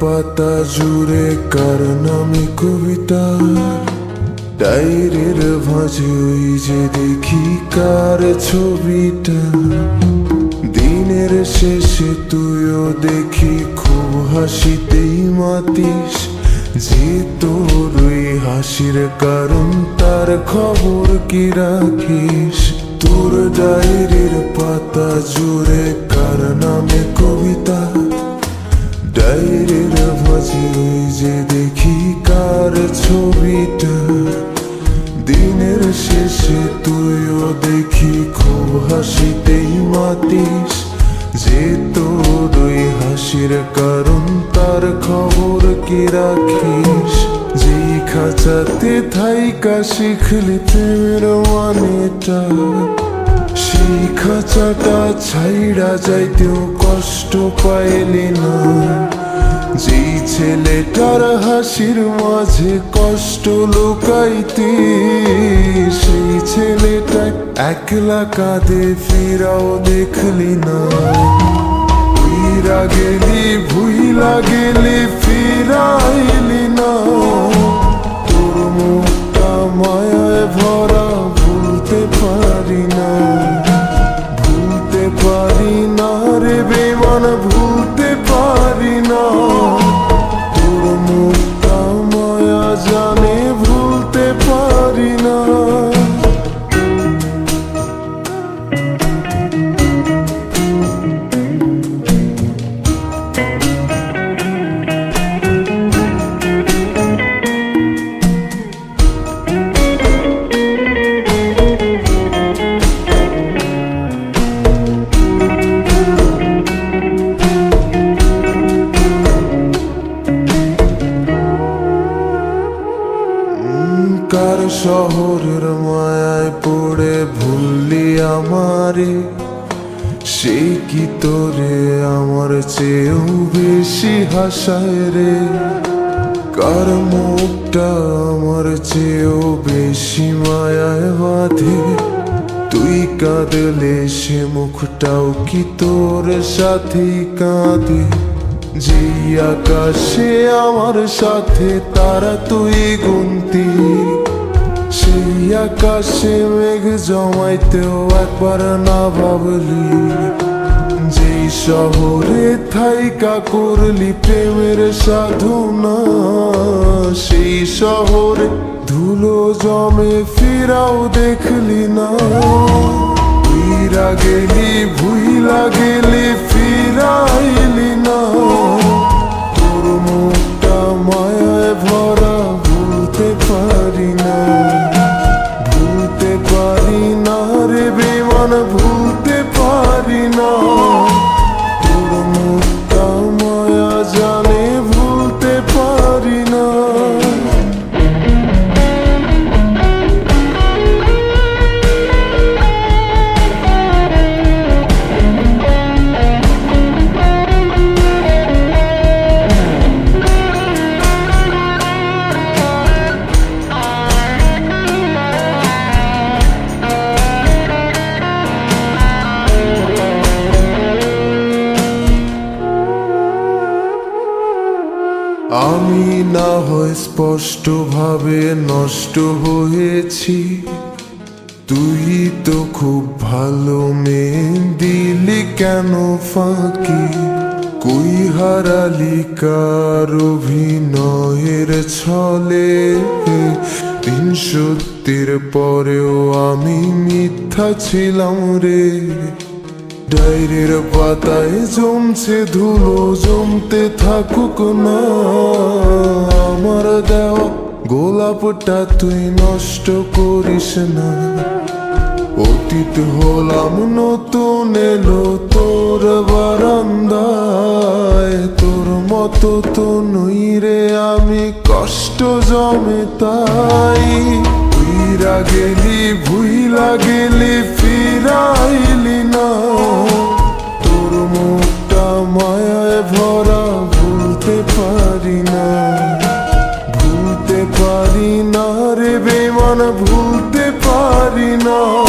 পাতা জুড়ে কার নামে কবিতা। ডায়েরির ভাঁজে ওই যে দেখি কার ছবিটা। দিনের শেষে তুইও দেখি খুব হাসিতেই মাতিস। যে তোর ওই হাসির কারণ, তার খবর কি রাখিস? তোর ডায়েরির পাতা জুড়ে কার নামে কবিতা। দিনের শেষে তুইও দেখি খুব হাসিতেই মাতিস। যে তোর ওই হাসির কারণ, তার খবর কি রাখিস? যেই খাঁচাতে থাইকা শিখলি প্রেমের মানেটা। সেই খাঁচাটা ছাইড়া যাইতেও কষ্ট পাইলি না। যেই ছেলেটার হাসির মাঝে কষ্ট লুকাইতে, সেই ছেলেটা একলা কাঁদে ফিরাও দেখলি না। উইরা গেলি, ভুইলা গেলি, ফিরাইলি না। তোর মুখটা মায়ায় ভরা, ভুলতে পারি না। ভুলতে পারি না রে বেমান ভুলতে শহরের মায়ায় পড়ে ভুললি আমারে সে কি তোরে আমার চেয়েও বেশি হাসায় রে? কার মুখটা আমার চেয়েও বেশি মায়ায় বাঁধে? তুই কাঁদলে সে মুখটাও কি তোর সাথে কাঁদে? যে আকাশে আমার সাথে তারা তুই গুনতি। সেই আকাশে মেঘ জমাইতেও একবার না ভাবলি। যেই শহরে থাইকা করলি প্রেমের সাধনা, সেই শহরে ধুলো জমে ফিরাও দেখলি না। ফিরা গেলি, ভুইলা গেলি, ফিরাইলি না। পারি আমি না হয় স্পষ্টভাবে নষ্ট হয়েছি। তুই তো খুব ভালো মেয়ে, দিলি কেন ফাঁকি? কই হারালি কার অভিনয়ের ছলে? তিন সত্যের পরেও আমি মিথ্যা ছিলাম রে। ডায়েরির পাতায় জমছে ধুলো, জমতে থাকুক না। আমার দেওয়া গোলাপটা তুই নষ্ট করিস না। অতীত হলাম নতুন এলো তোর বারান্দায়। তোর মতো তো নই রে আমি কষ্ট জমে তাই। ফিরা গেলি ভুইলা গেলি ফিরাইলি না। তোর মুখটা মায়ায় ভরা, ভুলতে পারি না। ভুলতে পারি না রে বেমান ভুলতে পারি না।